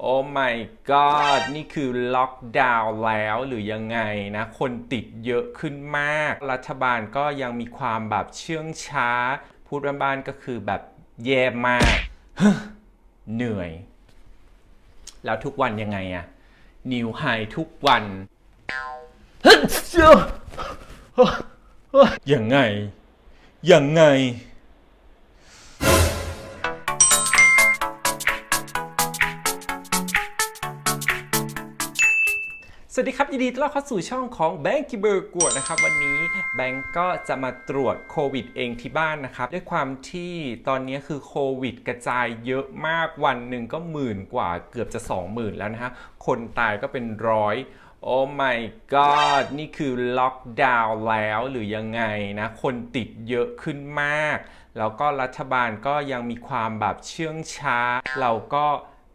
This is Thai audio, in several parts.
โอ้ my god นี่คือล็อกดาวน์แล้วหรือยังไงนะ คนติดเยอะขึ้นมาก รัฐบาลก็ยังมีความแบบเชื่องช้า พูดบ้านๆก็คือแบบแย่มาก เหนื่อย แล้วทุกวันยังไงอะนิวไฮทุกวันยังไง ยังไง วัสดีครับ ยินดีต้อนรับเข้าสู่ช่องของแบงก์เบอร์กวดนะครับ วันนี้แบงก์ก็จะมาตรวจโควิดเองที่บ้านนะครับ ด้วยความที่ตอนนี้คือโควิดกระจายเยอะมากวันหนึ่งก็หมื่นกว่าเกือบจะ 20,000 แล้วนะฮะ คนตายก็เป็นร้อยโอ้ my god นี่คือล็อกดาวน์แล้วหรือยังไงนะ คนติดเยอะขึ้นมาก แล้วก็รัฐบาลก็ยังมีความแบบเชื่องช้า เราก็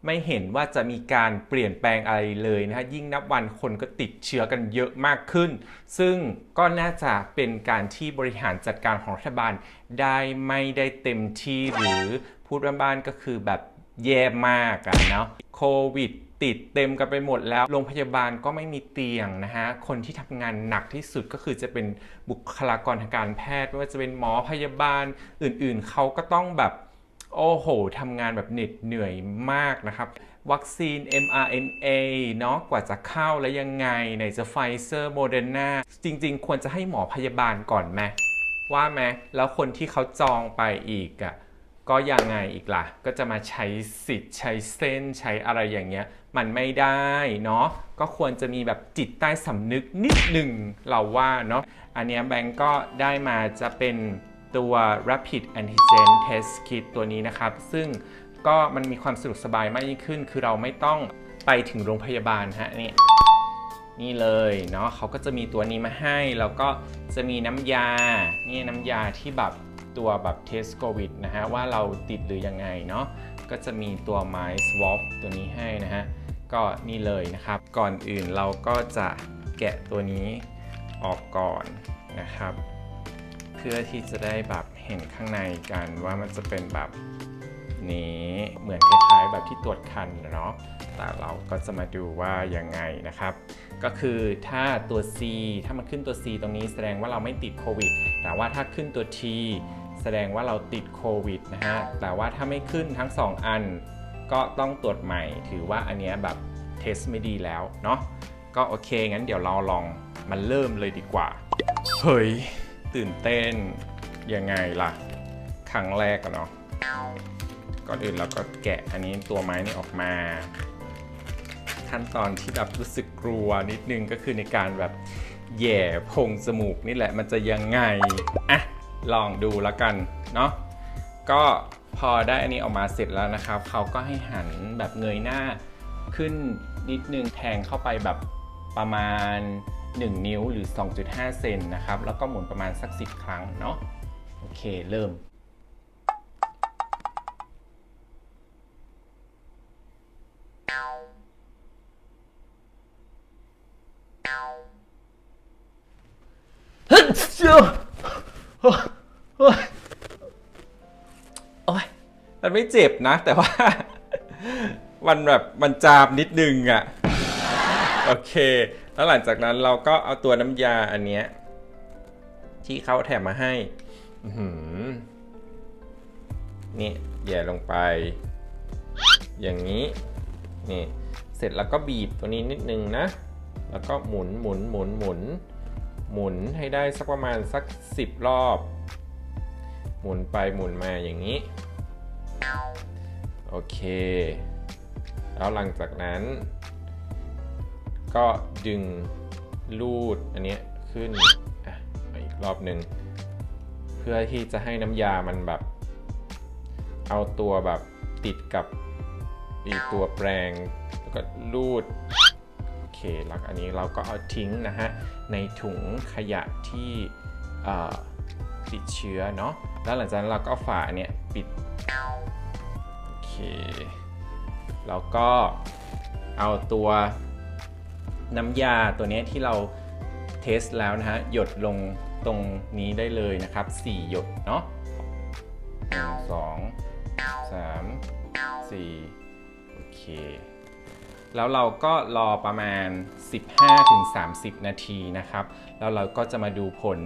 ไม่เห็นว่าจะมีการเปลี่ยนแปลงอะไรเลยนะฮะยิ่งนับวันคนก็ติดเชื้อกันเยอะมากขึ้น ซึ่งก็น่าจะเป็นการที่บริหารจัดการของรัฐบาล ได้ไม่ได้เต็มที่หรือพูดบ้านๆก็คือแบบแย่มากอะเนาะโควิดติดเต็มกันไปหมดแล้ว โรงพยาบาลก็ไม่มีเตียงนะฮะ คนที่ทำงานหนักที่สุดก็คือจะเป็นบุคลากรทางการแพทย์ไม่ว่าจะเป็นหมอพยาบาลอื่นๆ เขาก็ต้องแบบ โอ้โหทำงานแบบเหน็ดเหนื่อยมากนะครับ วัคซีน mRNA เนาะกว่าจะเข้าแล้วยังไง ไหนจะไฟเซอร์โมเดอร์นาจริง ๆ ควรจะให้หมอพยาบาลก่อนไหมว่าไหมแล้วคนที่เขาจองไปอีกอะ่ะก็ยังไงอีกล่ะ ก็จะมาใช้สิทธิ์ใช้เส้นใช้อะไรอย่างเงี้ย มันไม่ได้เนาะก็ควรจะมีแบบจิตใต้สำนึกนิดหนึ่งเราว่าเนาะอันเนี้ยแบงก์ก็ได้มาจะเป็น ตัว Rapid Antigen Test Kit ตัวนี้นะครับ ซึ่งก็มันมีความสะดวกสบายมากยิ่งขึ้น คือเราไม่ต้องไปถึงโรงพยาบาลฮะนี่นี่เลยเนาะเขาก็จะมีตัวนี้มาให้ แล้วก็จะมีน้ำยา นี่น้ำยาที่แบบตัวแบบเทสโควิดนะฮะ ว่าเราติดหรือยังไงเนาะก็จะมีตัว My Swab ตัวนี้ให้นะฮะ ก็นี่เลยนะครับ ก่อนอื่นเราก็จะแกะตัวนี้ออกก่อนนะครับ พื่อที่จะได้แบบเห็นข้างในกันว่ามันจะเป็นแบบนี้เหมือนคล้ายๆแบบที่ตรวจคันเนาะแต่เราก็จะมาดูว่ายังไงนะครับ ก็คือถ้าตัว C ถ้ามันขึ้นตัว C ตรงนี้แสดงว่าเราไม่ติดโควิด แต่ว่าถ้าขึ้นตัว T แสดงว่าเราติดโควิดนะฮะ แต่ว่าถ้าไม่ขึ้นทั้ง 2 อัน ก็ต้องตรวจใหม่ ถือว่าอันเนี้ยแบบเทสไม่ดีแล้วเนาะ ก็โอเค งั้นเดี๋ยวเราลองมันเริ่มเลยดีกว่า เฮ้ย ตื่นเต้นยังไงล่ะ ครั้งแรกเนาะก่อนอื่นเราก็แกะอันนี้ตัวไม้นี่ออกมา ขั้นตอนที่แบบรู้สึกกลัวนิดนึงก็คือในการแบบแย่พงจมูกนี่แหละมันจะยังไงอะลองดูแล้วกันเนาะก็พอได้อันนี้ออกมาเสร็จแล้วนะครับเขาก็ให้หันแบบเงยหน้าขึ้นนิดนึงแทงเข้าไปแบบ ประมาณ 1 นิ้วหรือ 2.5 เซนนะครับ แล้วก็หมุนประมาณสัก 10 ครั้งเนาะโอเค เริ่มโอ้ยมันไม่เจ็บนะ แต่ว่า มันแบบ มันจามนิดนึงอะ่ะ โอเค แล้วหลังจากนั้นเราก็เอาตัวน้ำยาอันเนี้ยที่เขาแถมมาให้นี่แย่ลงไป อย่างนี้นี่เสร็จแล้วก็บีบตัวนี้นิดนึงนะ แล้วก็หมุนหมุนหมุนหมุน หมุนให้ได้สักประมาณสัก 10 รอบ หมุนไปหมุนมาอย่างนี้ โอเค แล้วหลังจากนั้น ก็ดึงลูดอันนี้ขึ้นอะอีกรอบหนึ่งเพื่อที่จะให้น้ำยามันแบบ เอาตัวแบบติดกับอีตัวแปรงแล้วก็ลูดโอเคแล้วอันนี้เราก็เอาทิ้งนะฮะในถุงขยะที่ติดเชื้อเนาะแล้วหลังจากนั้นเราก็ฝาเนี่ยปิดโอเคแล้วก็เอาตัว น้ำยาตัวนี้ที่เราเทสแล้วนะฮะหยดลงตรงนี้ได้เลยนะครับ 4 หยดเนาะสองสามสี่โอเค แล้วเราก็รอประมาณ 15-30 นาทีนะครับ แล้วเราก็จะมาดูผล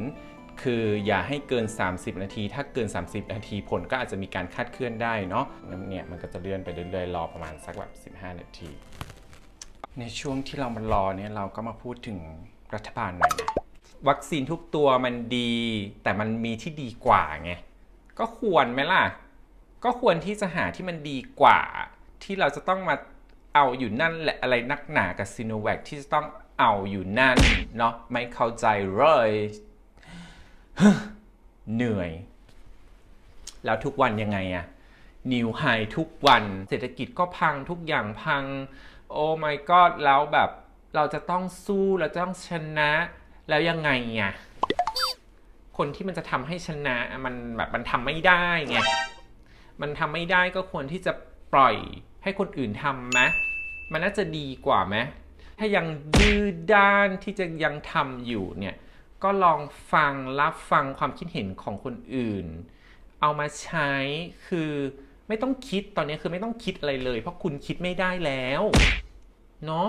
คืออย่าให้เกิน 30 นาที ถ้าเกิน 30 นาทีผลก็อาจจะมีการคาดเคลื่อนได้เนาะเนี่ยมันก็จะเลื่อนไปเรื่อยๆ รอประมาณสักแบบ 15 นาที ในช่วงที่เรามารอเนี่ยเราก็มาพูดถึงรัฐบาลหน่อยนะวัคซีนทุกตัวมันดี แต่มันมีที่ดีกว่าไงก็ควรไหมล่ะ ก็ควรที่จะหาที่มันดีกว่า ที่เราจะต้องมาเอาอยู่นั่นแหละอะไรนักหนากับซีโนแวคที่จะต้องเอาอยู่นั่นเนาะไม่เข้าใจเลยเหนื่อย แล้วทุกวันยังไงอะนิวไฮทุกวัน เศรษฐกิจก็พังทุกอย่างพัง โอ้ my god แล้วแบบเราจะต้องสู้เราจะต้องชนะแล้วยังไงอะคนที่มันจะทำให้ชนะมันแบบมันทำไม่ได้ไงมันทำไม่ได้ก็ควรที่จะปล่อยให้คนอื่นทำไหมมันน่าจะดีกว่าไหมถ้ายังดื้อด้านที่จะยังทำอยู่เนี่ยก็ลองฟังรับฟังความคิดเห็นของคนอื่น เอามาใช้คือ ไม่ต้องคิดตอนนี้คือไม่ต้องคิดอะไรเลย เพราะคุณคิดไม่ได้แล้วเนาะ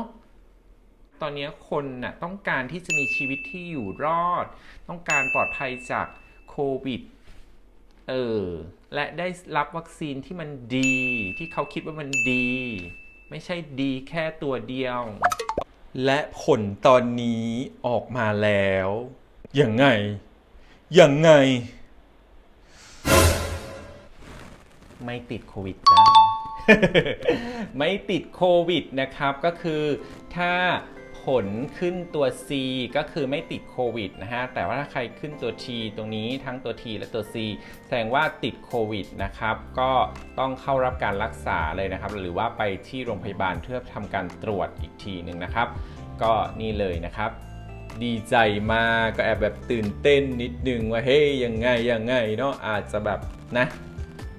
ตอนนี้คนน่ะต้องการที่จะมีชีวิตที่อยู่รอด ต้องการปลอดภัยจากโควิดเออและได้รับวัคซีนที่มันดี ที่เขาคิดว่ามันดี ไม่ใช่ดีแค่ตัวเดียว และผลตอนนี้ออกมาแล้ว ยังไง ยังไง ไม่ติดโควิดนะไม่ติดโควิดนะครับ ก็คือถ้าผลขึ้นตัว C ก็คือไม่ติดโควิดนะฮะ แต่ว่าถ้าใครขึ้นตัว T ตรงนี้ทั้งตัว T และตัว C แสดงว่าติดโควิดนะครับ ก็ต้องเข้ารับการรักษาเลยนะครับ หรือว่าไปที่โรงพยาบาลเพื่อทำการตรวจอีกทีหนึ่งนะครับ ก็นี่เลยนะครับ ดีใจมากก็แอบแบบตื่นเต้นนิดนึงว่าเฮ้ยยังไงยังไงเนาะอาจจะแบบนะ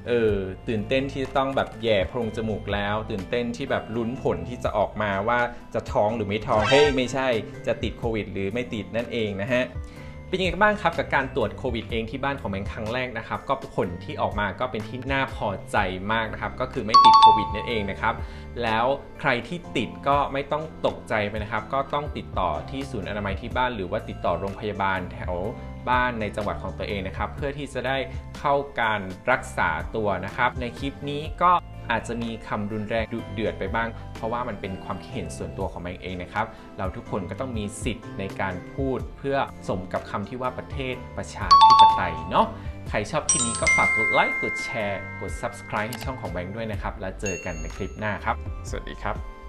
เออตื่นเต้นที่จะต้องแบบแย่โพรงจมูกแล้ว ตื่นเต้นที่แบบลุ้นผลที่จะออกมาว่าจะท้องหรือไม่ท้องเฮ้ยไม่ใช่จะติดโควิด หรือไม่ติดนั่นเองนะฮะ เป็นยังไงบ้างครับกับการตรวจโควิดเองที่บ้านของแมงครั้งแรกนะครับก็ผลที่ออกมาก็เป็นที่น่าพอใจมากนะครับก็คือไม่ติดโควิดนั่นเองนะครับแล้วใครที่ติดก็ไม่ต้องตกใจไปนะครับ ก็ต้องติดต่อที่ศูนย์อนามัยที่บ้านหรือว่าติดต่อโรงพยาบาลแถวบ้านในจังหวัดของตัวเองนะครับ เพื่อที่จะได้เข้าการรักษาตัวนะครับ ในคลิปนี้ก็ อาจจะมีคำรุนแรงดุเดือดไปบ้าง เพราะว่ามันเป็นความคิดเห็นส่วนตัวของแมงเองนะครับ เราทุกคนก็ต้องมีสิทธิ์ในการพูดเพื่อสมกับคำที่ว่าประเทศประชาธิปไตยเนาะใครชอบคลิปนี้ก็ฝากกดไลค์กดแชร์ กด subscribe ให้ช่องของแบงค์ด้วยนะครับ แล้วเจอกันในคลิปหน้าครับ สวัสดีครับ